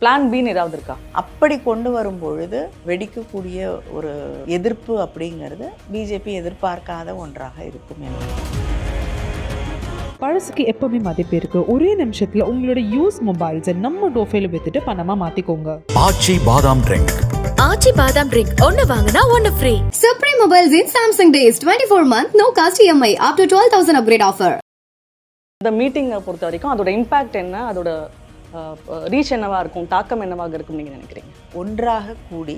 Plan பின்னு ஏதாவது இருக்கா? அப்படி கொண்டு வரும் பொழுது வெடிக்கக்கூடிய ஒரு எதிர்ப்பு அப்படிங்கிறது பிஜேபி எதிர்பார்க்காத ஒன்றாக இருக்கும் என்று. பழசுக்கு எப்பவுமே மதிப்பு இருக்கு. ஒரே நிமிஷத்துல உங்களோட யூஸ் மொபைல்ஸை நம்ம டோஃபைல வித்துட்டு பணமா மாத்திக்கோங்க. ஆச்சி பாதாம் ட்ரிங்க் ஆச்சி பாதாம் ட்ரிங்க் ஒன்னு வாங்கினா ஒன்னு free Supreme Mobiles in Samsung Days 24 month no cost EMI up to 12,000 upgrade offer. இந்த மீட்டிங்கை பொறுத்த வரைக்கும் அதோட இம்பாக்ட் என்ன? அதோட ரீச் என்னவாக இருக்கும் தாக்கம் என்னவாக இருக்கும் நீங்கள் நினைக்கிறீங்க? ஒன்றாக கூடி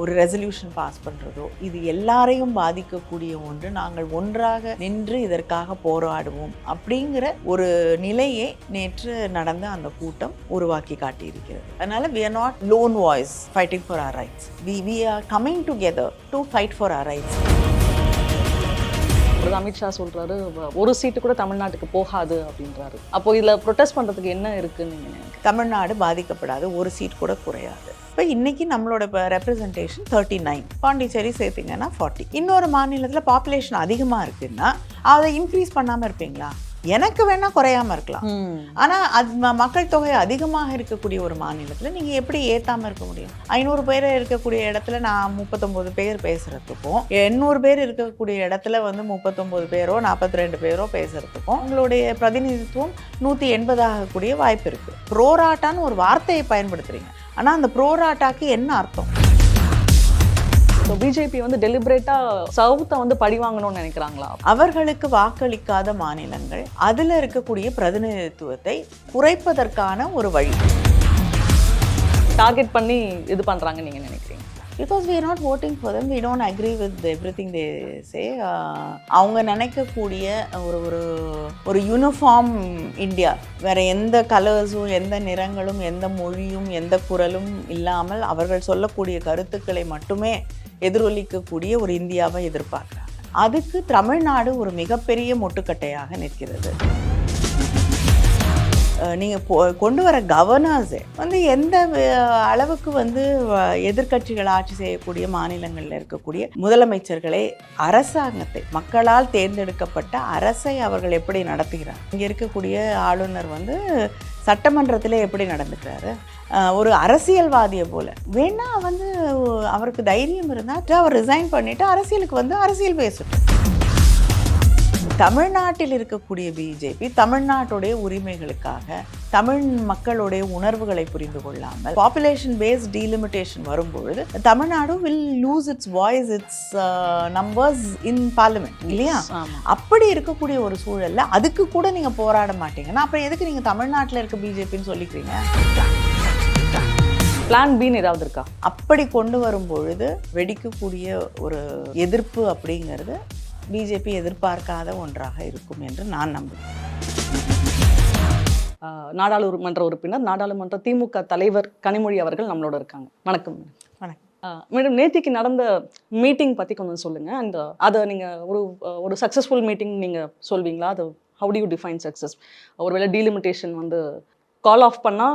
ஒரு ரெசல்யூஷன் பாஸ் பண்ணுறதோ இது எல்லாரையும் பாதிக்கக்கூடிய ஒன்று நாங்கள் ஒன்றாக நின்று இதற்காக போராடுவோம் அப்படிங்கிற ஒரு நிலையை நேற்று நடந்த அந்த கூட்டம் உருவாக்கி காட்டியிருக்கிறது. அதனால் we are not lone voice fighting for our rights we we are coming together to fight for our rights ஒரு அமித்ஷா சொல்றாரு ஒரு சீட்டு கூட தமிழ்நாட்டுக்கு போகாது அப்படின்றாரு. அப்போ இதில் ப்ரொட்டஸ்ட் பண்றதுக்கு என்ன இருக்குன்னு தமிழ்நாடு பாதிக்கப்படாது ஒரு சீட் கூட குறையாது. இப்போ இன்றைக்கி நம்மளோட இப்போ ரெப்ரசன்டேஷன் தேர்ட்டி நைன் பாண்டிச்சேரி சேர்த்திங்கன்னா ஃபார்ட்டி இன்னொரு மாநிலத்தில் பாப்புலேஷன் அதிகமாக இருக்குன்னா அதை இன்க்ரீஸ் பண்ணாமல் இருப்பீங்களா? எனக்கு வேணால் குறையாம இருக்கலாம். ஆனால் அது மக்கள் தொகை அதிகமாக இருக்கக்கூடிய ஒரு மாநிலத்தில் நீங்கள் எப்படி ஏற்றாமல் இருக்க முடியும்? ஐநூறு பேர் இருக்கக்கூடிய இடத்துல நான் முப்பத்தொம்போது பேர் பேசுகிறதுக்கும் எண்ணூறு பேர் இருக்கக்கூடிய இடத்துல வந்து முப்பத்தொம்போது பேரோ நாற்பத்தி ரெண்டு பேரோ பேசுகிறதுக்கும் உங்களுடைய பிரதிநிதித்துவம் நூற்றி எண்பதாகக்கூடிய வாய்ப்பு இருக்குது ப்ரோராட்டான்னு ஒரு வார்த்தையை பயன்படுத்துகிறீங்க ஆனால் அந்த ப்ரோராட்டாக்கு என்ன அர்த்தம்? பிஜேபி வந்து டெலிபரேட்டா சவுத்தை வந்து பழி வாங்கணும்னு நினைக்கிறாங்களா? அவர்களுக்கு வாக்களிக்காத மாநிலங்கள் அதில் இருக்கக்கூடிய பிரதிநிதித்துவத்தை குறைப்பதற்கான ஒரு வழி. டார்கெட் பண்ணி இது பண்றாங்க நீங்க நினைக்கிறீங்க? Because we are not for them we don't agree with everything they say. uh, அவங்க நினைக்கக்கூடிய ஒரு ஒரு ஒரு யூனிஃபார்ம் இந்தியா வேற எந்த கலர்ஸும் எந்த நிறங்களும் எந்த மொழியும் எந்த குரலும் இல்லாமல் அவர்கள் சொல்லக்கூடிய கருத்துக்களை மட்டுமே எதிரொலிக்கக்கூடிய ஒரு இந்தியாவை எதிர்பார்க்குறாங்க. அதுக்கு தமிழ்நாடு ஒரு மிகப்பெரிய முட்டுக்கட்டையாக நிற்கிறது. நீங்கள் கொண்டு வர கவர்னர்ஸே வந்து எந்த அளவுக்கு வந்து எதிர்கட்சிகள் எதிர்க்கட்சிகள் ஆட்சி செய்யக்கூடிய மாநிலங்களில் இருக்கக்கூடிய முதலமைச்சர்களை அரசாங்கத்தை மக்களால் தேர்ந்தெடுக்கப்பட்ட அரசை அவர்கள் எப்படி நடத்துகிறார்? இங்கே இருக்கக்கூடிய ஆளுநர் வந்து சட்டமன்றத்தில் எப்படி நடந்துக்கிறாரு? ஒரு அரசியல்வாதியை போல. வேணா வந்து அவருக்கு தைரியம் இருந்தால் அவர் ரிசைன் பண்ணிவிட்டு அரசியலுக்கு வந்து அரசியல் பேசட்டும். தமிழ்நாட்டில் இருக்கக்கூடிய பிஜேபி தமிழ்நாட்டுடைய உரிமைகளுக்காக தமிழ் மக்களுடைய உணர்வுகளை புரிந்து கொள்ளாமல் பாப்புலேஷன் பேஸ் டீலிமிட்டேஷன் வரும்பொழுது Tamil Nadu will lose its voice its numbers in parliament இல்லையா? அப்படி இருக்கக்கூடிய ஒரு சூழல்ல அதுக்கு கூட நீங்க போராட மாட்டீங்கன்னா அப்புறம் எதுக்கு நீங்க தமிழ்நாட்டில் இருக்க பிஜேபின்னு சொல்லிக்கிறீங்க? பிளான் பின்னு ஏதாவது இருக்கா? அப்படி கொண்டு வரும் பொழுது வெடிக்கக்கூடிய ஒரு எதிர்ப்பு அப்படிங்கிறது பிஜேபி எதிர்பார்க்காத ஒன்றாக இருக்கும் என்று நான் நம்புகிறேன். நாடாளுமன்ற உறுப்பினர் நாடாளுமன்ற திமுக தலைவர் கனிமொழி அவர்கள் நம்மளோட இருக்காங்க. வணக்கம் வணக்கம். மேடம் நேத்திக்கு நடந்த மீட்டிங் பத்தி கொஞ்சம் சொல்லுங்க. அண்ட் அதை நீங்க ஒரு ஒரு சக்ஸஸ்ஃபுல் மீட்டிங் நீங்க சொல்வீங்களா? அது how do you define success ஒருவேளை டீலிமிட்டேஷன் வந்து கால் ஆஃப் பண்ணா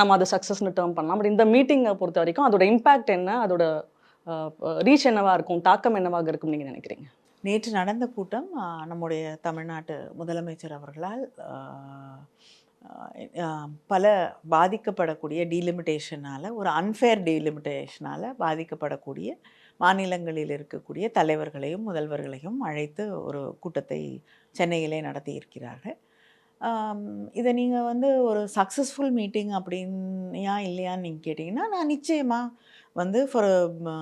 நம்ம அதை சக்ஸஸ்னு டேர்ம் பண்ணலாம். பட் இந்த மீட்டிங்கை பொறுத்த வரைக்கும் அதோட இம்பாக்ட் என்ன? அதோட ரீச் என்னவா இருக்கும்? தாக்கம் என்னவாக இருக்கும் நீங்க நினைக்கிறீங்க? நேற்று நடந்த கூட்டம் நம்முடைய தமிழ்நாட்டு முதலமைச்சர் அவர்களால் பல பாதிக்கப்படக்கூடிய டீலிமிட்டேஷனால் ஒரு அன்ஃபேர் டீலிமிட்டேஷனால் பாதிக்கப்படக்கூடிய மாநிலங்களில் இருக்கக்கூடிய தலைவர்களையும் முதல்வர்களையும் அழைத்து ஒரு கூட்டத்தை சென்னையிலே நடத்தியிருக்கிறார்கள். இருக்கிறார்கள் இதை நீங்கள் வந்து ஒரு சக்ஸஸ்ஃபுல் மீட்டிங் அப்படின்யா இல்லையான்னு நீங்கள் கேட்டிங்கன்னா நான் நிச்சயமாக வந்து for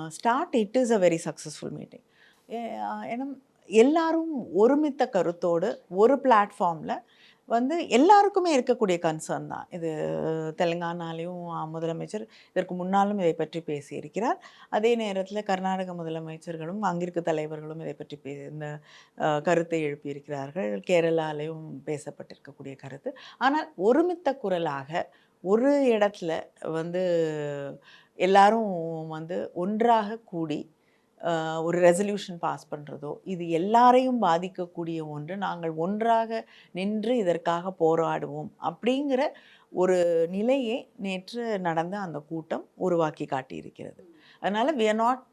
start it is a very successful meeting ஏன்னா எல்லாரும் ஒருமித்த கருத்தோடு ஒரு பிளாட்ஃபார்மில் வந்து எல்லாருக்குமே இருக்கக்கூடிய கன்சர்ன் தான். இது தெலுங்கானாலையும் முதலமைச்சர் இதற்கு முன்னாலும் இதை பற்றி பேசியிருக்கிறார். அதே நேரத்தில் கர்நாடக முதலமைச்சர்களும் அங்கிருக்க தலைவர்களும் இதை பற்றி பே இந்த கருத்தை எழுப்பியிருக்கிறார்கள். கேரளாலையும் பேசப்பட்டிருக்கக்கூடிய கருத்து. ஆனால் ஒருமித்த குரலாக ஒரு இடத்துல வந்து எல்லாரும் வந்து ஒன்றாக கூடி ஒரு ரெசல்யூஷன் பாஸ் பண்ணுறதோ இது எல்லாரையும் பாதிக்கக்கூடிய ஒன்று நாங்கள் ஒன்றாக நின்று இதற்காக போராடுவோம் அப்படிங்கிற ஒரு நிலையை நேற்று நடந்த அந்த கூட்டம் உருவாக்கி காட்டியிருக்கிறது. அதனால் we are not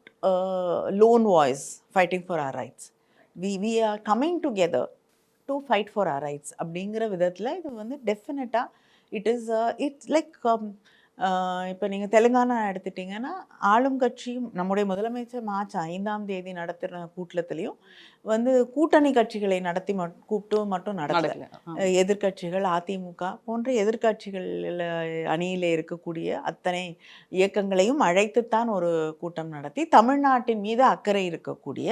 lone voice fighting for our rights we we are coming together to fight for our rights அப்படிங்கிற விதத்தில் இது வந்து டெஃபினட்டாக இட் இஸ் இட்ஸ் லைக் இப்போ நீங்கள் தெலுங்கானா எடுத்துட்டிங்கன்னா ஆளும் கட்சியும் நம்முடைய முதலமைச்சர் மார்ச் ஐந்தாம் தேதி நடத்துகிற கூட்டத்திலையும் வந்து கூட்டணி கட்சிகளை நடத்தி மட் கூப்பிட்டு மட்டும் நடத்தல. எதிர்க்கட்சிகள் அதிமுக போன்ற எதிர்க்கட்சிகள் அணியிலே இருக்கக்கூடிய அத்தனை இயக்கங்களையும் அழைத்துத்தான் ஒரு கூட்டம் நடத்தி தமிழ்நாட்டின் மீது அக்கறை இருக்கக்கூடிய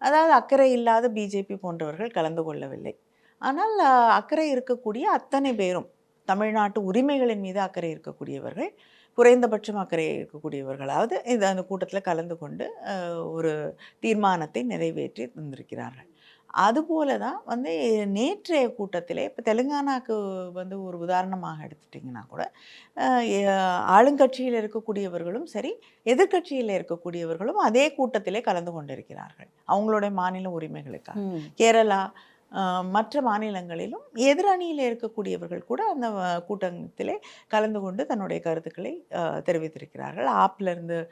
அதாவது அக்கறை இல்லாத பிஜேபி போன்றவர்கள் கலந்து கொள்ளவில்லை. ஆனால் அக்கறை இருக்கக்கூடிய அத்தனை பேரும் தமிழ்நாட்டு உரிமைகளின் மீது அக்கறை இருக்கக்கூடியவர்கள் குறைந்தபட்சம் அக்கறை இருக்கக்கூடியவர்களாவது இந்த அந்த கூட்டத்தில் கலந்து கொண்டு ஒரு தீர்மானத்தை நிறைவேற்றி தந்திருக்கிறார்கள். அதுபோல தான் வந்து நேற்றைய கூட்டத்திலே இப்போ தெலுங்கானாக்கு வந்து ஒரு உதாரணமாக எடுத்துட்டிங்கன்னா கூட ஆளுங்கட்சியில் இருக்கக்கூடியவர்களும் சரி எதிர்க்கட்சியில் இருக்கக்கூடியவர்களும் அதே கூட்டத்திலே கலந்து கொண்டிருக்கிறார்கள். அவங்களுடைய மாநில உரிமைகளுக்காக. கேரளா மற்ற மாநிலங்களிலும் எதிரணியில் இருக்கக்கூடியவர்கள் கூட அந்த கூட்டத்திலே கலந்து கொண்டு தன்னுடைய கருத்துக்களை தெரிவித்திருக்கிறார்கள். ஆப்லேருந்து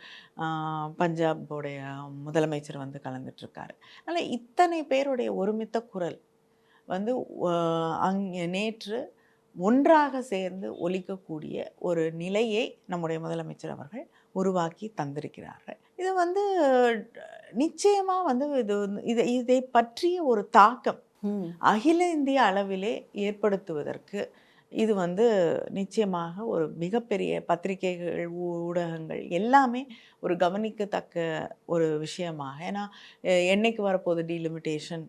பஞ்சாபோடைய முதலமைச்சர் வந்து கலந்துட்டுருக்காரு அதனால் இத்தனை பேருடைய ஒருமித்த குரல் வந்து அங் அங்கே நேற்று ஒன்றாக சேர்ந்து ஒலிக்கக்கூடிய ஒரு நிலையை நம்முடைய முதலமைச்சர் அவர்கள் உருவாக்கி தந்திருக்கிறார்கள். இது வந்து நிச்சயமாக வந்து இது வந்து- இதை இதை பற்றிய ஒரு தாக்கம் அகில இந்திய அளவிலே ஏற்படுத்துவதற்கு இது வந்து நிச்சயமாக ஒரு மிகப்பெரிய பத்திரிகைகள் ஊடகங்கள் எல்லாமே ஒரு கவனிக்கத்தக்க ஒரு விஷயமாக. ஏன்னா என்னைக்கு வரப்போகுது டீலிமிட்டேஷன்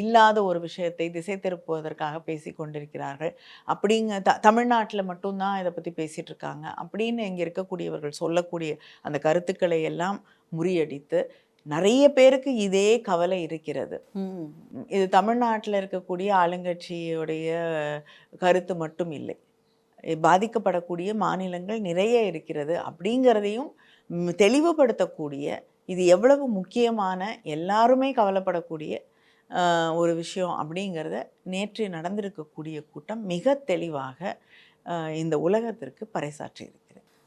இல்லாத ஒரு விஷயத்தை திசை திருப்புவதற்காக பேசி கொண்டிருக்கிறார்கள். அப்படிங்க த தமிழ்நாட்டில் மட்டும்தான் இதை பற்றி பேசிகிட்டு இருக்காங்க. அப்படின்னு இங்கே இருக்கக்கூடியவர்கள் சொல்லக்கூடிய அந்த கருத்துக்களை எல்லாம் முறியடித்து நிறைய பேருக்கு இதே கவலை இருக்கிறது. இது தமிழ்நாட்டில் இருக்கக்கூடிய ஆளுங்கட்சியுடைய கருத்து மட்டும் இல்லை. பாதிக்கப்படக்கூடிய மாநிலங்கள் நிறைய இருக்கிறது. அப்படிங்கிறதையும் தெளிவுபடுத்தக்கூடிய இது எவ்வளவு முக்கியமான எல்லாருமே கவலைப்படக்கூடிய ஒரு விஷயம் அப்படிங்கிறத நேற்று நடந்திருக்கக்கூடிய கூட்டம் மிக தெளிவாக இந்த உலகத்திற்கு பறைசாற்றி இருக்கிறது அஹ்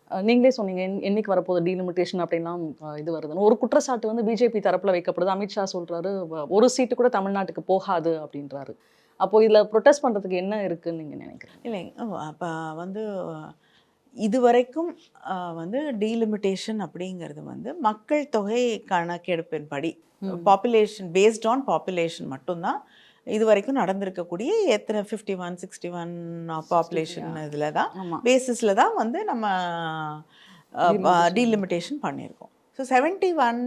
நீங்களே சொன்னீங்க என்- என்னைக்கு வரப்போகுது டீலிமிட்டேஷன் அப்படின்லாம் இது வருதுன்னு. ஒரு குற்றச்சாட்டு வந்து பிஜேபி தரப்புல வைக்கப்படுது. அமித்ஷா சொல்றாரு வ- ஒரு சீட்டு கூட தமிழ்நாட்டுக்கு போகாது அப்படின்றாரு. அப்போ இதுல ப்ரொட்டஸ்ட் பண்றதுக்கு என்ன இருக்குன்னு நீங்க நினைக்கிறீங்க? இல்லை அப்போ வந்து இதுவரைக்கும் ஆஹ், வந்து டீலிமிட்டேஷன் அப்படிங்கிறது வந்து மக்கள் தொகை கணக்கெடுப்பின்படி. பாப்புலேஷன் பேஸ்ட் ஆன் பாப்புலேஷன் மட்டும்தான் இது வரைக்கும் நடந்திருக்கக்கூடிய எத்தனை fifty one sixty one population இதில் தான் பேசிஸில் தான் வந்து நம்ம. டீலிமிட்டேஷன் பண்ணியிருக்கோம். ஸோ செவன்ட்டி ஒன்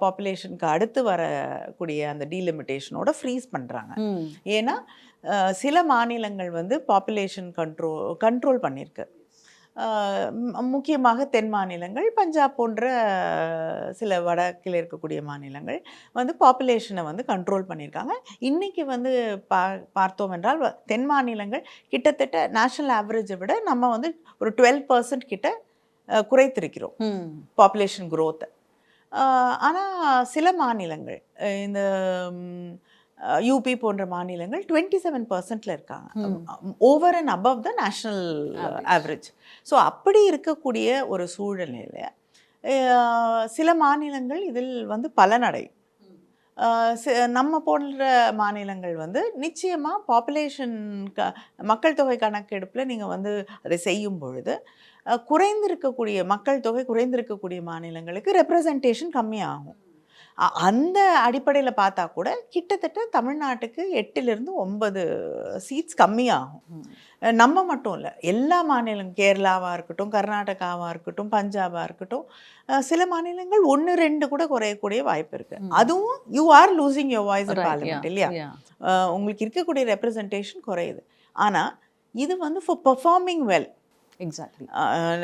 பாப்புலேஷனுக்கு அடுத்து வரக்கூடிய அந்த டீலிமிட்டேஷனோட ஃப்ரீஸ் பண்ணுறாங்க. ஏன்னா அஹ், சில மாநிலங்கள் வந்து பாப்புலேஷன் கண்ட்ரோல் கண்ட்ரோல் பண்ணியிருக்கு. முக்கியமாக தென் மாநிலங்கள். பஞ்சாப் போன்ற சில வடக்கில் இருக்கக்கூடிய மாநிலங்கள் வந்து பாப்புலேஷனை வந்து கண்ட்ரோல் பண்ணியிருக்காங்க. இன்றைக்கி வந்து பா பார்த்தோம் என்றால் தென் மாநிலங்கள் கிட்டத்தட்ட நேஷனல் ஆவரேஜை விட நம்ம வந்து ஒரு டுவெல் பர்சன்ட் கிட்ட குறைத்திருக்கிறோம். பாப்புலேஷன் growth ஆனால் சில மாநிலங்கள் இந்த யூபி போன்ற மாநிலங்கள் டுவெண்ட்டி செவன் பர்சன்ட்ல இருக்காங்க. Over and above the national average so அப்படி இருக்கக்கூடிய ஒரு சூழ்நிலையில் சில மாநிலங்கள் இதில் வந்து சி- நம்ம போன்ற மாநிலங்கள் வந்து நிச்சயமாக பாப்புலேஷன் க மக்கள் தொகை கணக்கெடுப்பில் நீங்கள் வந்து அதை செய்யும் பொழுது குறைந்திருக்கக்கூடிய மக்கள் தொகை குறைந்திருக்கக்கூடிய மாநிலங்களுக்கு ரெப்ரசன்டேஷன் கம்மியாகும். அந்த அடிப்படையில் பார்த்தா கூட கிட்டத்தட்ட தமிழ்நாட்டுக்கு எட்டிலிருந்து ஒன்பது சீட்ஸ் கம்மியாகும். நம்ம மட்டும் இல்லை எல்லா மாநிலம் கேரளாவாக இருக்கட்டும் கர்நாடகாவாக இருக்கட்டும் பஞ்சாபாக இருக்கட்டும் சில மாநிலங்கள் ஒன்று ரெண்டு கூட குறையக்கூடிய வாய்ப்பு இருக்கு. அதுவும் you are losing your voice parliament இல்லையா? உங்களுக்கு இருக்கக்கூடிய ரெப்ரசன்டேஷன் குறையுது. ஆனால் இது வந்து for performing well exactly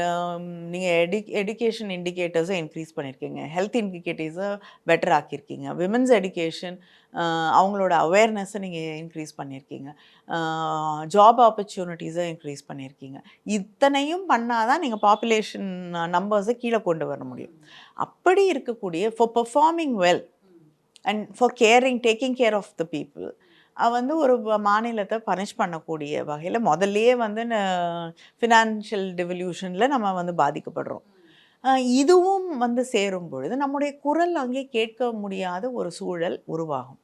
um, நீங்கள் எடி எடுகேஷன் இண்டிகேட்டர்ஸை இன்க்ரீஸ் பண்ணியிருக்கீங்க ஹெல்த் இண்டிகேட்டர்ஸை பெட்டர் ஆக்கியிருக்கீங்க. விமன்ஸ் எடுகேஷன் அவங்களோட அவேர்னஸை நீங்கள் இன்க்ரீஸ் பண்ணியிருக்கீங்க ஜாப் ஆப்பர்ச்சுனிட்டிஸை இன்க்ரீஸ் பண்ணியிருக்கீங்க இத்தனையும் பண்ணால் தான் நீங்கள் பாப்புலேஷன் நம்பர்ஸை கீழே கொண்டு வர முடியும். அப்படி இருக்கக்கூடிய for performing well and for caring taking care of the people வந்து ஒரு மாநிலத்தை பனிஷ் பண்ணக்கூடிய வகையில் முதல்லயே வந்து ஃபினான்ஷியல் டிவல்யூஷனில் நம்ம வந்து பாதிக்கப்படுறோம். இதுவும் வந்து சேரும் பொழுது நம்முடைய குரல் அங்கே கேட்க முடியாத ஒரு சூழல் உருவாகும்.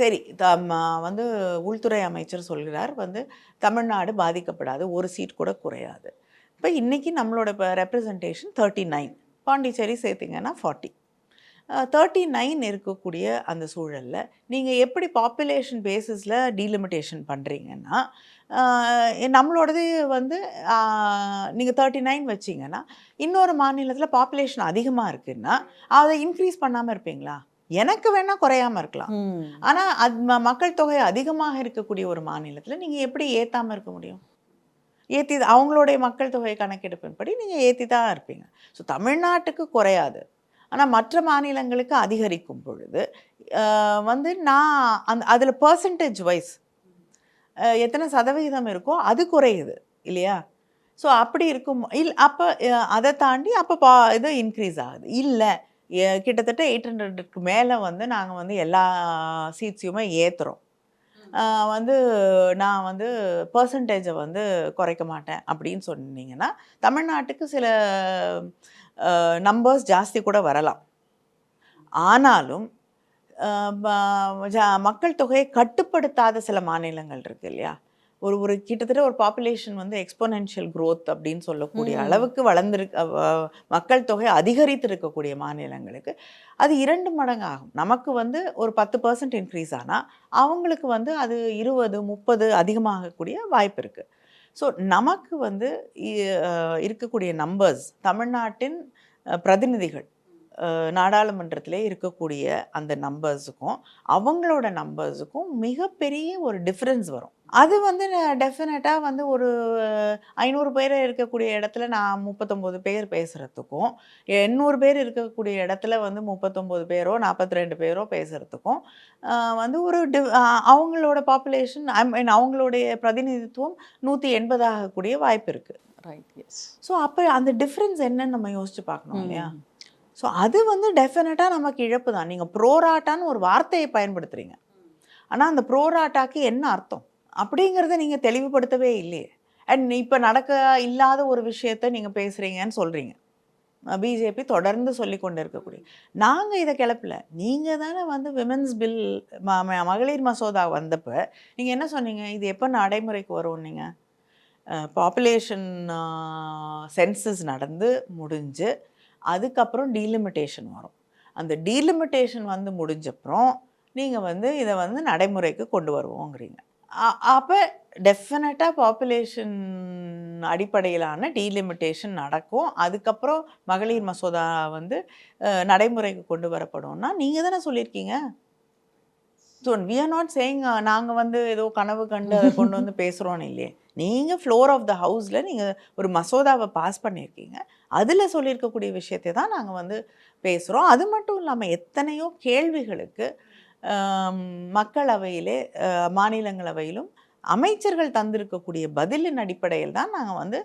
சரி தம் வந்து உள்துறை அமைச்சர் சொல்கிறார் வந்து தமிழ்நாடு பாதிக்கப்படாது ஒரு சீட் கூட குறையாது. இப்போ இன்றைக்கி நம்மளோட இப்போ ரெப்ரசன்டேஷன் தேர்ட்டி நைன் பாண்டிச்சேரி சேர்த்திங்கன்னா ஃபார்ட்டி தேர்ட்டி நைன் இருக்கக்கூடிய அந்த சூழலில் நீங்கள் எப்படி பாப்புலேஷன் பேசிஸில் டீலிமிட்டேஷன் பண்ணுறீங்கன்னா நம்மளோடது வந்து நீங்கள் தேர்ட்டி நைன் வச்சிங்கன்னா இன்னொரு மாநிலத்தில் பாப்புலேஷன் அதிகமாக இருக்குன்னா அதை இன்க்ரீஸ் பண்ணாமல் இருப்பீங்களா? எனக்கு வேணால் குறையாமல் இருக்கலாம். ஆனால் அது மக்கள் தொகை அதிகமாக இருக்கக்கூடிய ஒரு மாநிலத்தில் நீங்கள் எப்படி ஏற்றாமல் இருக்க முடியும்? ஏற்றி அவங்களுடைய மக்கள் தொகை கணக்கெடுப்பின்படி நீங்கள் ஏற்றி தான் இருப்பீங்க. ஸோ தமிழ்நாட்டுக்கு குறையாது. ஆனால் மற்ற மாநிலங்களுக்கு அதிகரிக்கும் பொழுது வந்து நான் அந்த அதில் பர்சன்டேஜ் வைஸ் எத்தனை சதவிகிதம் இருக்கோ அது குறையுது இல்லையா? ஸோ அப்படி இருக்கும் இல் அப்போ அதை தாண்டி அப்போ பா இது இன்க்ரீஸ் ஆகுது. இல்லை கிட்டத்தட்ட எயிட் ஹண்ட்ரடுக்கு மேலே வந்து நாங்கள் வந்து எல்லா சீட்ஸையுமே ஏற்றுறோம் வந்து நான் வந்து பர்சன்டேஜை வந்து குறைக்க மாட்டேன் அப்படின்னு சொன்னீங்கன்னா தமிழ்நாட்டுக்கு சில நம்பர்ஸ் ஜாஸ்தி கூட வரலாம். ஆனாலும் மக்கள் தொகையை கட்டுப்படுத்தாத சில மாநிலங்கள் இருக்கு இல்லையா? ஒரு ஒரு கிட்டத்தட்ட ஒரு பாப்புலேஷன் வந்து எக்ஸ்போனென்ஷியல் growth அப்படின்னு சொல்லக்கூடிய. அளவுக்கு வளர்ந்துருக்கு மக்கள் தொகை அதிகரித்து இருக்கக்கூடிய மாநிலங்களுக்கு அது இரண்டு மடங்கு ஆகும் நமக்கு வந்து ஒரு பத்து பர்சன்ட் இன்க்ரீஸ் ஆனால் அவங்களுக்கு வந்து அது இருபது முப்பது அதிகமாகக்கூடிய வாய்ப்பு இருக்குது ஸோ நமக்கு வந்து இ- இருக்கக்கூடிய நம்பர்ஸ் தமிழ்நாட்டின் பிரதிநிதிகள் நாடாளுமன்றத்திலே இருக்கக்கூடிய அந்த நம்பர்ஸுக்கும் அவங்களோட நம்பர்ஸுக்கும் மிகப்பெரிய ஒரு டிஃப்ரென்ஸ் வரும். அது வந்து டெஃபினட்டாக வந்து ஒரு ஐநூறு பேர் இருக்கக்கூடிய இடத்துல நான் முப்பத்தொம்போது பேர் பேசுகிறதுக்கும் எண்ணூறு பேர் இருக்கக்கூடிய இடத்துல வந்து முப்பத்தொம்போது பேரோ நாற்பத்தி ரெண்டு பேரோ பேசுகிறதுக்கும் வந்து ஒரு டி அவங்களோட பாப்புலேஷன் ஐ மீன் அவங்களுடைய பிரதிநிதித்துவம் நூற்றி எண்பது ஆகக்கூடிய வாய்ப்பு இருக்குது ரைட் எஸ் ஸோ அப்போ அந்த டிஃப்ரென்ஸ் என்னன்னு நம்ம யோசிச்சு பார்க்கணும் இல்லையா? ஸோ அது வந்து டெஃபினட்டாக நமக்கு இழப்பு தான். நீங்கள் ப்ரோராட்டான்னு ஒரு வார்த்தையை பயன்படுத்துகிறீங்க ஆனால் அந்த ப்ரோராட்டாக்கு என்ன அர்த்தம்? அப்படிங்கிறத நீங்கள் தெளிவுபடுத்தவே இல்லையே. அண்ட் இப்போ நடக்க இல்லாத ஒரு விஷயத்த நீங்கள் பேசுகிறீங்கன்னு சொல்கிறீங்க பிஜேபி தொடர்ந்து சொல்லி கொண்டு இருக்கக்கூடிய நாங்கள் இதை கிளப்பல. நீங்கள் தானே வந்து விமென்ஸ் பில் ம ம- மகளிர் மசோதா வந்தப்போ நீங்கள் என்ன சொன்னீங்க? இது எப்போ நடைமுறைக்கு வரும் நீங்கள் பாப்புலேஷன் சென்சஸ் நடந்து முடிஞ்சு அதுக்கப்புறம் டீலிமிட்டேஷன் வரும். அந்த டீலிமிட்டேஷன் வந்து முடிஞ்சப்புறம் நீங்கள் வந்து இதை வந்து நடைமுறைக்கு கொண்டு வருவோங்கிறீங்க. அப்போ டெஃபினட்டாக பாப்புலேஷன் அடிப்படையிலான டீலிமிட்டேஷன் நடக்கும். அதுக்கப்புறம் மகளிர் மசோதா வந்து நடைமுறைக்கு கொண்டு வரப்படும்னா நீங்கள் தானே சொல்லியிருக்கீங்க? So we are not saying நாங்கள் வந்து ஏதோ கனவு கண்டு அதை கொண்டு வந்து பேசுகிறோன்னு இல்லையே. நீங்கள் ஃப்ளோர் ஆஃப் த ஹவுஸில் நீங்கள் ஒரு மசோதாவை பாஸ் பண்ணியிருக்கீங்க. அதில் சொல்லியிருக்கக்கூடிய விஷயத்தை தான் நாங்கள் வந்து பேசுகிறோம் அது மட்டும் இல்லாமல் எத்தனையோ கேள்விகளுக்கு மக்களவையிலே மாநிலங்களவையிலும் அமைச்சர்கள் தந்திருக்கக்கூடிய பதிலின் அடிப்படையில் தான் நாங்கள் வந்து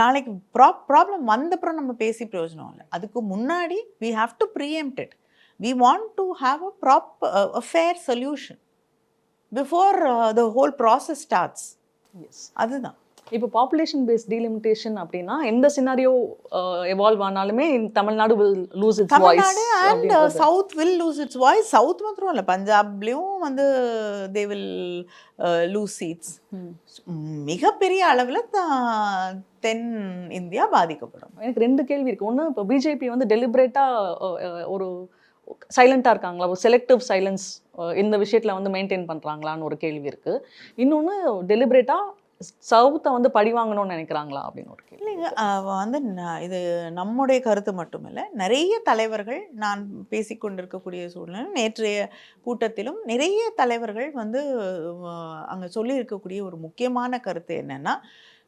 நாளைக்கு ப்ரா ப்ராப்ளம் வந்தப்புறம் நம்ம பேசி பிரயோஜனம் இல்லை. அதுக்கு முன்னாடி we have to preempt it we want to have a prop a fair solution before the whole process starts yes அதுதான். இப்போ பாப்புலேஷன் பேஸ்ட் டீலிமிட்டேஷன் அப்படின்னா எந்த சினாரியோ எவால்வ் ஆனாலுமே Tamil Nadu will lose its Tamil Nadu and south will lose its voice south மாத்திரம் இல்லை பஞ்சாப்லேயும் வந்து they will lose seeds மிகப்பெரிய அளவில் தென் இந்தியா பாதிக்கப்படும். எனக்கு ரெண்டு கேள்வி இருக்கு. ஒன்று இப்போ பிஜேபி வந்து டெலிபரேட்டாக ஒரு சைலண்ட்டாக இருக்காங்களா? ஒரு செலக்டிவ் சைலன்ஸ் இந்த விஷயத்தில் வந்து மெயின்டைன் பண்ணுறாங்களான்னு ஒரு கேள்வி இருக்கு. இன்னொன்று டெலிபரேட்டாக சவுத்தை வந்து பழி வாங்கணும்னு நினைக்கிறாங்களா அப்படின்னு ஒரு இல்லைங்க வந்து இது நம்முடைய கருத்து மட்டுமில்லை நிறைய தலைவர்கள் நான் பேசிக்கொண்டிருக்கக்கூடிய சூழ்நிலை நேற்றைய கூட்டத்திலும் நிறைய தலைவர்கள் வந்து அங்கே சொல்லியிருக்கக்கூடிய ஒரு முக்கியமான கருத்து என்னன்னா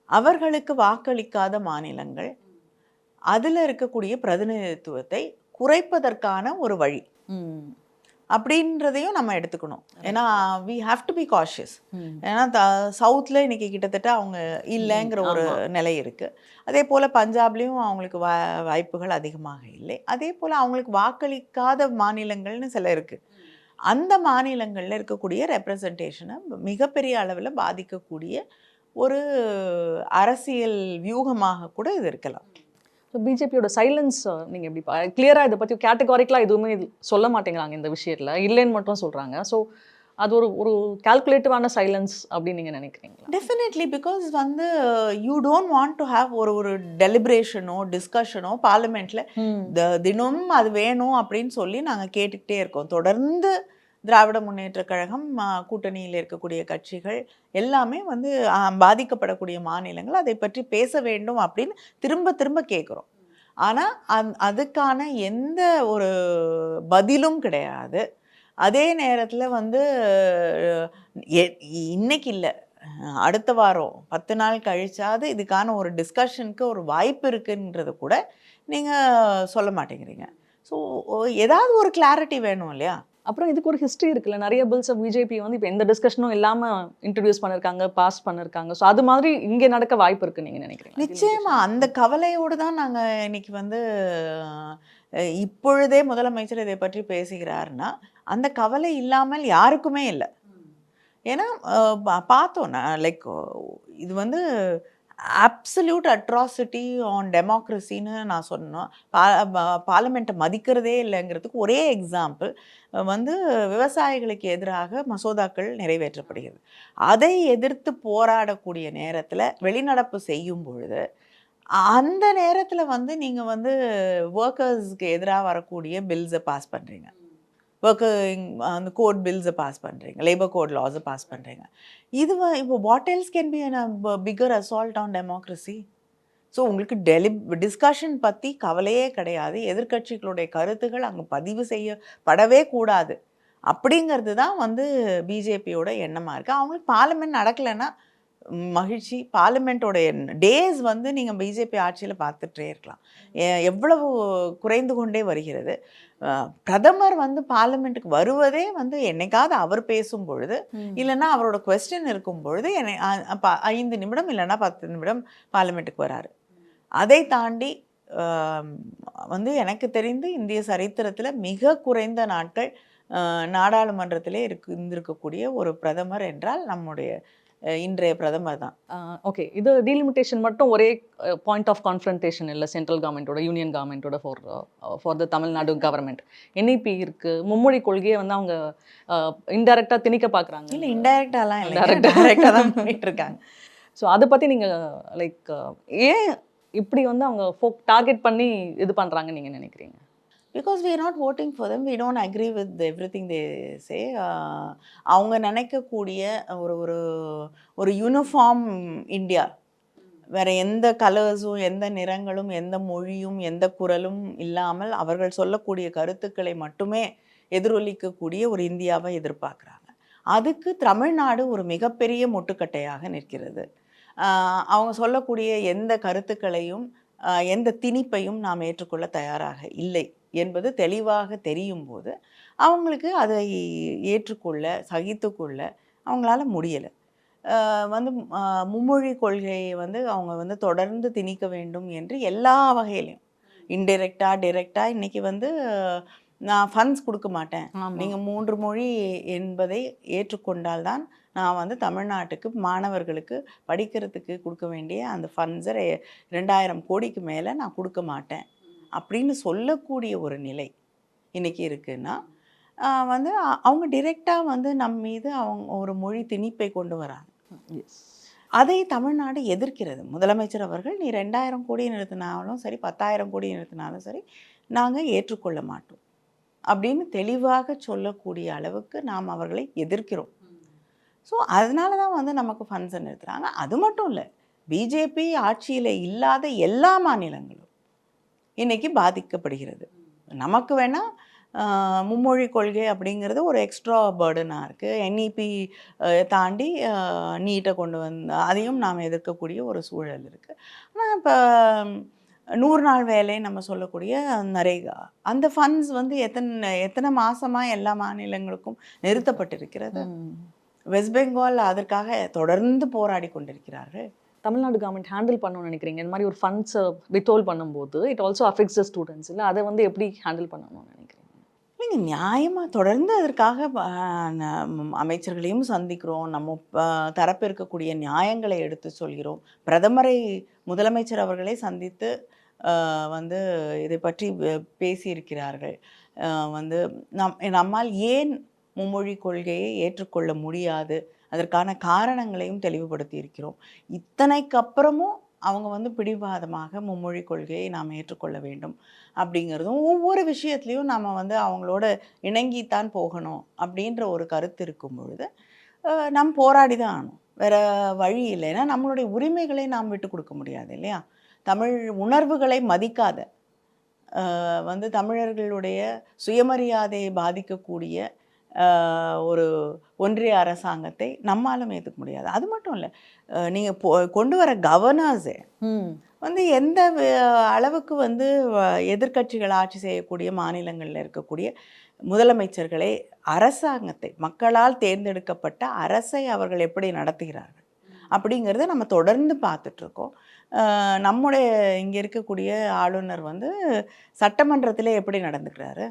அவர்களுக்கு வாக்களிக்காத மாநிலங்கள் அதில் இருக்கக்கூடிய பிரதிநிதித்துவத்தை குறைப்பதற்கான ஒரு வழி. அப்படின்றதையும் நம்ம எடுத்துக்கணும். ஏன்னா we have to be cautious ஏன்னா த சவுத்தில் இன்னைக்கு கிட்டத்தட்ட அவங்க இல்லைங்கிற ஒரு. நிலை இருக்குது அதே போல் பஞ்சாப்லேயும் அவங்களுக்கு வா வாய்ப்புகள் அதிகமாக இல்லை. அதே போல் அவங்களுக்கு வாக்களிக்காத மாநிலங்கள்னு சில இருக்குது அந்த மாநிலங்களில் இருக்கக்கூடிய ரெப்ரசன்டேஷனை மிகப்பெரிய அளவில் பாதிக்கக்கூடிய ஒரு அரசியல் வியூகமாக கூட இது இருக்கலாம். ஸோ பிஜேபியோட சைலன்ஸ் நீங்கள் எப்படி கிளியராக இதை பற்றி கேட்டகாரிக்கலாக எதுவுமே சொல்ல மாட்டேங்கிறாங்க இந்த விஷயத்தில். இல்லைன்னு மட்டும் சொல்கிறாங்க ஸோ அது ஒரு ஒரு கால்குலேட்டிவான சைலன்ஸ் அப்படின்னு நீங்க நினைக்கிறீங்களா? டெஃபினெட்லி பிகாஸ் வந்து you don't want to have ஒரு ஒரு டெலிபரேஷனோ டிஸ்கஷனோ பார்லிமெண்ட்ல த தினமும் அது வேணும் அப்படின்னு சொல்லி நாங்கள் கேட்டுக்கிட்டே இருக்கோம். தொடர்ந்து திராவிட முன்னேற்றக் கழகம் கூட்டணியில் இருக்கக்கூடிய கட்சிகள் எல்லாமே வந்து பாதிக்கப்படக்கூடிய மாநிலங்கள். அதை பற்றி பேச வேண்டும் அப்படின்னு திரும்ப திரும்ப கேட்குறோம் ஆனால் அந் அதுக்கான எந்த ஒரு பதிலும் கிடையாது. அதே நேரத்தில் வந்து எ- இன்னைக்கு இல்லை. அடுத்த வாரம் பத்து நாள் கழிச்சாது இதுக்கான ஒரு டிஸ்கஷனுக்கு ஒரு வாய்ப்பு இருக்குன்றது கூட நீங்கள் சொல்ல மாட்டேங்கிறீங்க. ஸோ ஏதாவது ஒரு கிளாரிட்டி வேணும் இல்லையா? அப்புறம் இதுக்கு ஒரு ஹிஸ்ட்ரி இருக்குல்ல. நிறைய பில்ஸ் பிஜேபி வந்து இப்போ எந்த டிஸ்கஷனும் இல்லாமல் இன்ட்ரடியூஸ் பண்ணிருக்காங்க பாஸ் பண்ணிருக்காங்க. ஸோ அது மாதிரி இங்கே நடக்க வாய்ப்பு இருக்குன்னு நீங்கள் நினைக்கிறீங்க. நிச்சயமா. அந்த கவலையோடு தான் நாங்கள் இன்னைக்கு வந்து இப்பொழுதே முதலமைச்சர் இதை பற்றி பேசுகிறாருன்னா அந்த கவலை இல்லாமல் யாருக்குமே இல்லை. ஏன்னா பார்த்தோம் நான் லைக் இது வந்து அப்சல்யூட் அட்ராசிட்டி ஆன் டெமோக்ரஸின்னு நான் சொன்னோம் பா பார்லிமெண்ட்டை மதிக்கிறதே இல்லைங்கிறதுக்கு ஒரே எக்ஸாம்பிள் வந்து விவசாயிகளுக்கு எதிராக மசோதாக்கள் நிறைவேற்றப்படுகிறது. அதை எதிர்த்து போராடக்கூடிய நேரத்தில் வெளிநடப்பு செய்யும் பொழுது அந்த நேரத்தில் வந்து நீங்கள் வந்து ஒர்க்கர்ஸ்க்கு எதிராக வரக்கூடிய பில்ஸை பாஸ் பண்ணுறீங்க ஒர்க்கிங் அந்த கோட் பில்ஸை பாஸ் பண்ணுறீங்க லேபர் கோட் லாஸை பாஸ் பண்ணுறீங்க இது இப்போ what else can be bigger assault on democracy so உங்களுக்கு டெலி டிஸ்கஷன் பற்றி கவலையே கிடையாது. எதிர்க்கட்சிகளுடைய கருத்துகள் அங்கே பதிவு செய்யப்படவே கூடாது. அப்படிங்கிறது தான் வந்து பிஜேபியோட எண்ணமாக இருக்குது அவங்களுக்கு பார்லிமெண்ட் நடக்கலைன்னா மகிழ்ச்சி. பார்லிமெண்ட்டோட டேஸ் வந்து நீங்கள் பிஜேபி ஆட்சியில் பார்த்துட்டே இருக்கலாம். எவ்வளவு குறைந்து கொண்டே வருகிறது. பிரதமர் வந்து பார்லிமெண்ட்டுக்கு வருவதே வந்து என்னைக்காவது அவர் பேசும் பொழுது இல்லைன்னா அவரோட கொஸ்டின் இருக்கும் பொழுது என்னை ஐந்து நிமிடம் இல்லைன்னா பத்து நிமிடம் பார்லிமெண்ட்டுக்கு வராரு. அதை தாண்டி வந்து எனக்கு தெரிந்து இந்திய சரித்திரத்தில் மிக குறைந்த நாட்கள் நாடாளுமன்றத்திலே இருக்கு இருந்திருக்கக்கூடிய ஒரு பிரதமர் என்றால் நம்முடைய இன்றைய பிரதமர் தான். ஓகே இது டீலிமிட்டேஷன் மட்டும் ஒரே பாயிண்ட் ஆஃப் கான்ஃபரன்டேஷன் இல்லை சென்ட்ரல் கவர்மெண்ட்டோட யூனியன் கவர்மெண்ட்டோட for for the Tamil Nadu government NEP இருக்கு. மும்மொழி கொள்கையை வந்து அவங்க இன்டெரக்டாக திணிக்க பார்க்குறாங்க இல்லை இன்டைரக்டாலாம் இல்லை. டைரக்டாக தான் பண்ணிட்டு இருக்காங்க. ஸோ அதை பற்றி நீங்கள் லைக் ஏன் இப்படி வந்து அவங்க ஃபோக் டார்கெட் பண்ணி இது பண்ணுறாங்கன்னு நீங்கள் நினைக்கிறீங்க? Because we are not voting for them we don't agree with everything they say அவங்க நினைக்கக்கூடிய ஒரு ஒரு ஒரு யூனிஃபார்ம் இந்தியா வேற எந்த கலர்ஸும் எந்த நிறங்களும் எந்த மொழியும் எந்த குரலும் இல்லாமல் அவர்கள் சொல்லக்கூடிய கருத்துக்களை மட்டுமே எதிரொலிக்கக்கூடிய ஒரு இந்தியாவை எதிர்பார்க்குறாங்க. அதுக்கு தமிழ்நாடு ஒரு மிகப்பெரிய முட்டுக்கட்டையாக நிற்கிறது. அவங்க சொல்லக்கூடிய எந்த கருத்துக்களையும் எந்த திணிப்பையும் நாம் ஏற்றுக்கொள்ள தயாராக இல்லை. என்பது தெளிவாக தெரியும் போது அவங்களுக்கு அதை ஏற்றுக்கொள்ள சகித்துக்கொள்ள அவங்களால முடியலை. வந்து மும்மொழி கொள்கையை வந்து அவங்க வந்து தொடர்ந்து திணிக்க வேண்டும் என்று எல்லா வகையிலையும். இன்டெரக்டாக டிரெக்டாக இன்னைக்கு வந்து நான் ஃபண்ட்ஸ் கொடுக்க மாட்டேன். நீங்கள் மூன்று மொழி என்பதை ஏற்றுக்கொண்டால்தான் நான் வந்து தமிழ்நாட்டுக்கு மாணவர்களுக்கு படிக்கிறதுக்கு கொடுக்க வேண்டிய அந்த ஃபண்ட்ஸை ரெண்டாயிரம் கோடிக்கு மேலே நான் கொடுக்க மாட்டேன். அப்படின்னு சொல்லக்கூடிய ஒரு நிலை இன்னைக்கு இருக்குன்னா வந்து அவங்க டிரெக்டாக வந்து நம் மீது அவங்க ஒரு மொழி திணிப்பை கொண்டு வராங்க. அதை தமிழ்நாடு எதிர்க்கிறது. முதலமைச்சர் அவர்கள் நீ ரெண்டாயிரம் கோடி நிறுத்தினாலும் சரி பத்தாயிரம் கோடி நிறுத்தினாலும் சரி நாங்கள் ஏற்றுக்கொள்ள மாட்டோம். அப்படின்னு தெளிவாக சொல்லக்கூடிய அளவுக்கு நாம் அவர்களை எதிர்க்கிறோம். ஸோ அதனால தான் வந்து நமக்கு ஃபண்ட்ஸை நிறுத்துறாங்க. அது மட்டும் இல்லை பிஜேபி ஆட்சியில் இல்லாத எல்லா மாநிலங்களும் இன்னைக்கு பாதிக்கப்படுகிறது. நமக்கு வேணால் மும்மொழி கொள்கை அப்படிங்கிறது ஒரு எக்ஸ்ட்ரா பேர்டனாக இருக்குது என்இபி தாண்டி நீட்டை கொண்டு வந்து அதையும் நாம் எதிர்க்கக்கூடிய ஒரு சூழல் இருக்குது ஆனால் இப்போ நூறு நாள் வேலை நம்ம சொல்லக்கூடிய நரேகா அந்த ஃபண்ட்ஸ் வந்து எத்தனை எத்தனை மாசமாக எல்லா மாநிலங்களுக்கும் நிறுத்தப்பட்டிருக்கிறது? வெஸ்ட் பெங்கால் அதற்காக தொடர்ந்து போராடி கொண்டிருக்கிறார்கள். தமிழ்நாடு கவர்மெண்ட் ஹேண்டில் பண்ணணும்னு நினைக்கிறீங்க? இந்த மாதிரி ஒரு ஃபண்ட்ஸை வித்ஹோல் பண்ணும்போது it also affects the students இல்லை? அதை வந்து எப்படி ஹேண்டில் பண்ணணும்னு நினைக்கிறீங்க? இல்லைங்க நியாயமாக தொடர்ந்து அதற்காக அமைச்சர்களையும் சந்திக்கிறோம். நம்ம தரப்பு இருக்கக்கூடிய நியாயங்களை எடுத்து சொல்கிறோம். பிரதமரை முதலமைச்சர் அவர்களை சந்தித்து வந்து இதை பற்றி பேசியிருக்கிறார்கள். வந்து நம் நம்மால் ஏன் மும்மொழி கொள்கையை ஏற்றுக்கொள்ள முடியாது? அதற்கான காரணங்களையும் தெளிவுபடுத்தி இருக்கிறோம் இத்தனைக்கு அப்புறமும் அவங்க வந்து பிடிவாதமாக மும்மொழி கொள்கையை நாம் ஏற்றுக்கொள்ள வேண்டும் அப்படிங்கிறதும் ஒவ்வொரு விஷயத்துலையும் நம்ம வந்து அவங்களோட இணங்கித்தான் போகணும் அப்படின்ற ஒரு கருத்து இருக்கும் பொழுது நாம் போராடி தான் ஆகணும். வேற வழி இல்லைன்னா நம்மளுடைய உரிமைகளை நாம் விட்டு கொடுக்க முடியாது இல்லையா? தமிழ் உணர்வுகளை மதிக்காத வந்து தமிழர்களுடைய சுயமரியாதையை பாதிக்கக்கூடிய ஒரு ஒன்றிய அரசாங்கத்தை நம்மாலும் ஏற்றுக்க முடியாது. அது மட்டும் இல்லை நீங்கள் போ கொண்டு வர கவர்னர்ஸே வந்து எந்த அளவுக்கு வந்து எதிர்க்கட்சிகள் ஆட்சி செய்யக்கூடிய மாநிலங்களில் இருக்கக்கூடிய முதலமைச்சர்களை அரசாங்கத்தை மக்களால் தேர்ந்தெடுக்கப்பட்ட அரசை அவர்கள் எப்படி நடத்துகிறார்கள்? அப்படிங்கிறத நம்ம தொடர்ந்து பார்த்துட்ருக்கோம் நம்முடைய இங்கே இருக்கக்கூடிய ஆளுநர் வந்து சட்டமன்றத்தில் எப்படி நடந்துக்கிறாரு?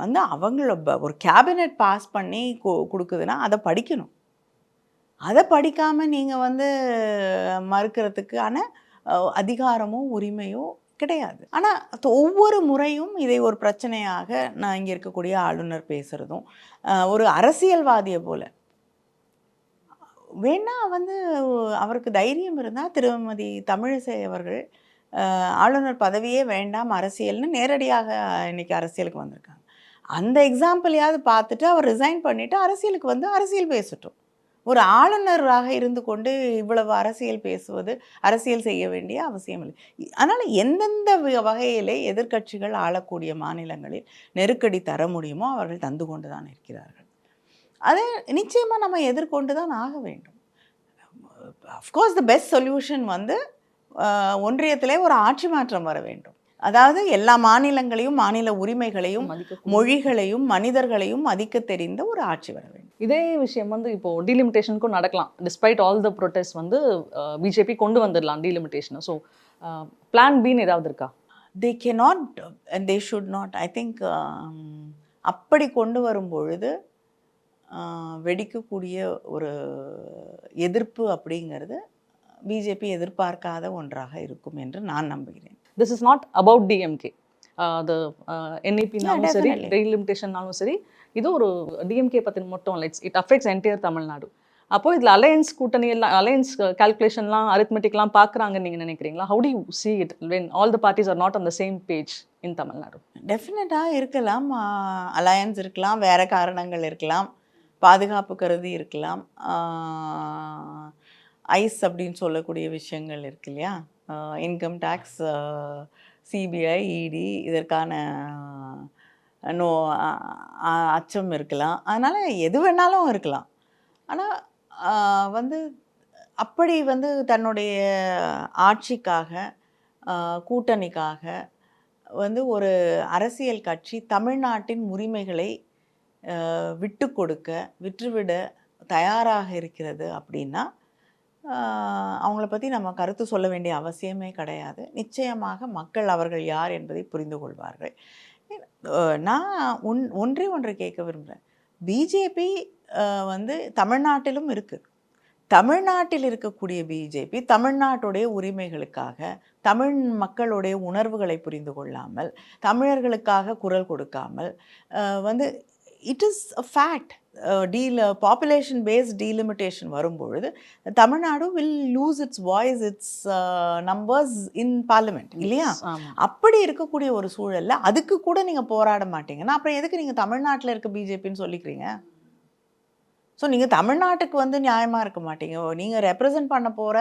வந்து அவங்கள ஒரு கேபினெட் பாஸ் பண்ணி கொடுக்குதுன்னா அதை படிக்கணும். அதை படிக்காமல் நீங்கள் வந்து மறுக்கிறதுக்கான அதிகாரமோ உரிமையோ கிடையாது. ஆனால் ஒவ்வொரு முறையும் இதை ஒரு பிரச்சனையாக நான் இங்கே இருக்கக்கூடிய ஆளுநர் பேசுகிறதும் ஒரு அரசியல்வாதியை போல். வேணா வந்து அவருக்கு தைரியம் இருந்தால் திருமதி தமிழிசை அவர்கள் ஆளுநர் பதவியே வேண்டாம் அரசியல்னு நேரடியாக இன்றைக்கி அரசியலுக்கு வந்திருக்காங்க. அந்த எக்ஸாம்பிளையாவது பார்த்துட்டு அவர் ரிசைன் பண்ணிவிட்டு அரசியலுக்கு வந்து அரசியல் பேசட்டும். ஒரு ஆளுநராக இருந்து கொண்டு இவ்வளவு அரசியல் பேசுவது அரசியல் செய்ய வேண்டிய அவசியம் இல்லை. அதனால் எந்தெந்த வகையிலே எதிர்க்கட்சிகள் ஆளக்கூடிய மாநிலங்களில் நெருக்கடி தர முடியுமோ அவர்கள் தந்து கொண்டு தான் இருக்கிறார்கள். அதை நிச்சயமாக நம்ம எதிர்கொண்டு தான் ஆக வேண்டும். அஃப்கோர்ஸ் த பெஸ்ட் சொல்யூஷன் வந்து ஒன்றியத்திலே ஒரு ஆட்சி மாற்றம் வர வேண்டும். அதாவது எல்லா மாநிலங்களையும் மாநில உரிமைகளையும் மொழிகளையும் மனிதர்களையும் மதிக்க தெரிந்த ஒரு ஆட்சி வர வேண்டும். இதே விஷயம் வந்து இப்போ டீலிமிட்டேஷனுக்கும் நடக்கலாம். டிஸ்பைட் ஆல் த ப்ரொட்டஸ்ட் வந்து பிஜேபி கொண்டு வந்துடலாம் டீலிமிட்டேஷனை ஸோ பிளான் பின்னு ஏதாவது இருக்கா? They cannot and they should not I think அப்படி கொண்டு வரும் பொழுது வெடிக்கக்கூடிய ஒரு எதிர்ப்பு அப்படிங்கிறது பிஜேபி எதிர்பார்க்காத ஒன்றாக இருக்கும் என்று நான் நம்புகிறேன். This is not about DMK அது என்இபினாலும் சரி. டீலிமிட்டேஷன்னாலும் சரி இது ஒரு டிஎம்கே பற்றி மட்டும் it's it affects entire Tamil Nadu அப்போ இதில் அலையன்ஸ் கூட்டணி எல்லாம் அலையன்ஸ் கால்குலேஷன்லாம் அரித்மெட்டிக்லாம் பார்க்குறாங்கன்னு நீங்கள் நினைக்கிறீங்களா? How do you see it when all the parties are not on the same page in Tamil Nadu டெஃபினட்டாக இருக்கலாம். அலையன்ஸ் இருக்கலாம். வேறு காரணங்கள் இருக்கலாம். பாதுகாப்பு கருதி இருக்கலாம். ஐஸ் அப்படின்னு சொல்லக்கூடிய விஷயங்கள் இருக்கு இல்லையா? இன்கம் டேக்ஸ் சிபிஐ இடி இதற்கான நோ அச்சம் இருக்கலாம். அதனால் எது வேணாலும் இருக்கலாம். ஆனால் வந்து அப்படி வந்து தன்னுடைய ஆட்சிக்காக கூட்டணிக்காக வந்து ஒரு அரசியல் கட்சி தமிழ்நாட்டின் உரிமைகளை விட்டு கொடுக்க விற்றுவிட தயாராக இருக்கிறது அப்படின்னா அவங்கள பற்றி நம்ம கருத்து சொல்ல வேண்டிய அவசியமே கிடையாது. நிச்சயமாக மக்கள் அவர்கள் யார் என்பதை புரிந்து கொள்வார்கள். நான் ஒன் ஒன்றே ஒன்றை கேட்க விரும்புகிறேன் பிஜேபி வந்து தமிழ்நாட்டிலும் இருக்குது தமிழ்நாட்டில் இருக்கக்கூடிய பிஜேபி தமிழ்நாட்டுடைய உரிமைகளுக்காக தமிழ் மக்களுடைய உணர்வுகளை புரிந்து கொள்ளாமல் தமிழர்களுக்காக குரல் கொடுக்காமல் வந்து it is a fact deal population based delimitation வரும்பொழுது Tamil Nadu will lose its voice its numbers in parliament இல்லையா? அப்படி இருக்கக்கூடிய ஒரு சூழல்ல அதுக்கு கூட நீங்க போராட மாட்டீங்கன்னா அப்புறம் எதுக்கு நீங்க தமிழ்நாட்டில் இருக்க பிஜேபின்னு சொல்லிக்கிறீங்க? ஸோ நீங்கள் தமிழ்நாட்டுக்கு வந்து நியாயமாக இருக்க மாட்டீங்க. நீங்கள் ரெப்ரசன்ட் பண்ண போகிற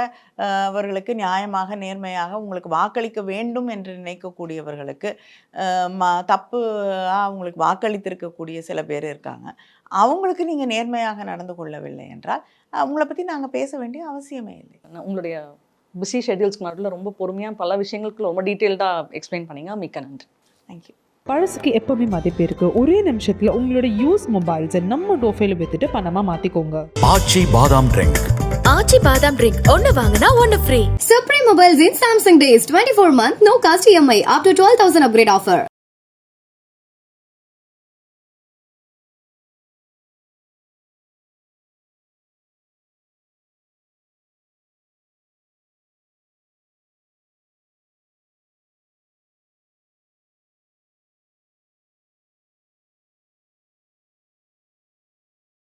அவர்களுக்கு நியாயமாக நேர்மையாக உங்களுக்கு வாக்களிக்க வேண்டும் என்று நினைக்கக்கூடியவர்களுக்கு தப்பு அவங்களுக்கு வாக்களித்திருக்கக்கூடிய சில பேர் இருக்காங்க. அவங்களுக்கு நீங்கள் நேர்மையாக நடந்து கொள்ளவில்லை என்றால் அவங்கள பற்றி நாங்கள் பேச வேண்டிய அவசியமே இல்லை. உங்களுடைய பிஸி ஷெட்யூல்ஸ்க்கு நடுவில் ரொம்ப பொறுமையாக பல விஷயங்களுக்கு ரொம்ப டீட்டெயில்டாக எக்ஸ்பிளைன் பண்ணீங்க. மிக்க நன்றி. தேங்க்யூ பழசுக்கு எப்பவுமே மதிப்பு இருக்கு. ஒரே நிமிஷத்துல உங்களோட யூஸ் மொபைல்ஸை நம்ம டோஃபைல வித்துட்டு பணமா மாத்திக்கோங்க. ஆச்சி பாதாம் ட்ரிங்க் ஆச்சி பாதாம் ட்ரிங்க் ஒன்னு வாங்கினா ஒன்னு free Supreme Mobiles in Samsung Days 24 month no cost EMI up to 12,000 upgrade offer.